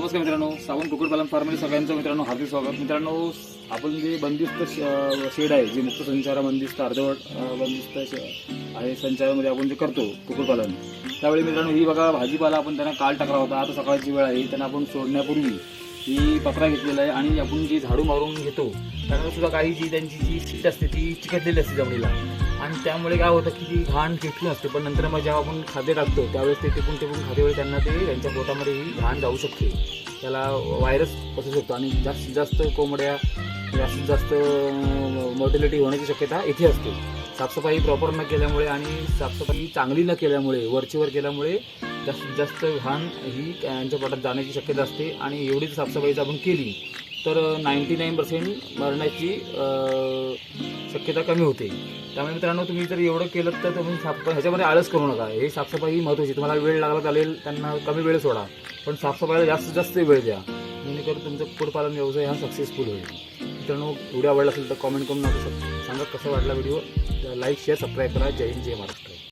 नमस्कार मित्रांनो सावंत कुक्कुटपालन फार्ममध्ये सगळ्यांचं मित्रांनो हार्दिक स्वागत. मित्रांनो आपण जे बंदिस्त शेड आहे जे मुक्त संचारा बंदिस्त अर्धवट बंदिस्त शे- आहे संचारामध्ये आपण जे करतो कुक्कुटपालन त्यावेळी मित्रांनो ही बघा भाजीपाला आपण त्यांना काल टाकला होता आता सकाळची वेळ आहे त्यांना आपण सोडण्यापूर्वी ही पत्रा घेतलेला आहे आणि आपण जी झाडू मारून घेतो त्यानंतर सुद्धा काही जी त्यांची जी सीट असते ती चिकटलेली असते जमिनीला. आणि त्यामुळे काय होतं की ती घाण चिटकून असते पण नंतर मग जेव्हा आपण खाद्य टाकतो त्यावेळेस ते टिपून टिपून खाद्यावेळी त्यांना ते त्यांच्या पोटामध्ये ही घाण जाऊ शकते. त्याला व्हायरस बसू शकतो आणि जास्तीत जास्त कोंबड्या जास्तीत जास्त मॉर्टिलिटी होण्याची शक्यता इथे असते. साफसफाई प्रॉपर न केल्यामुळे आणि साफसफाई चांगली न केल्यामुळे वरचीवर केल्यामुळे जास्तीत जास्त घाण ही यांच्या पोटात जाण्याची शक्यता असते आणि एवढीच साफसफाई जर आपण केली तर नाईंटी नाईन पर्सेंट मरण्याची शक्यता कमी होते. त्यामुळे मित्रांनो तुम्ही जर एवढं केलं तर तुम्ही साफ ह्याच्यामध्ये आळस करू नका. हे साफसफाई ही महत्त्वाची तुम्हाला वेळ लागला चालेल त्यांना कमी वेळ सोडा. पण साफसफाईला जास्तीत जास्त वेळ द्या. जेणेकरून तुमचं कुक्कुटपालन व्यवसाय हा सक्सेसफुल होईल. मित्रांनो व्हिडिओ आवडला असेल तर कॉमेंट करून सांगा कसं वाटला व्हिडिओ लाईक शेअर सबस्क्राईब करा. जय हिंद जय महाराष्ट्र.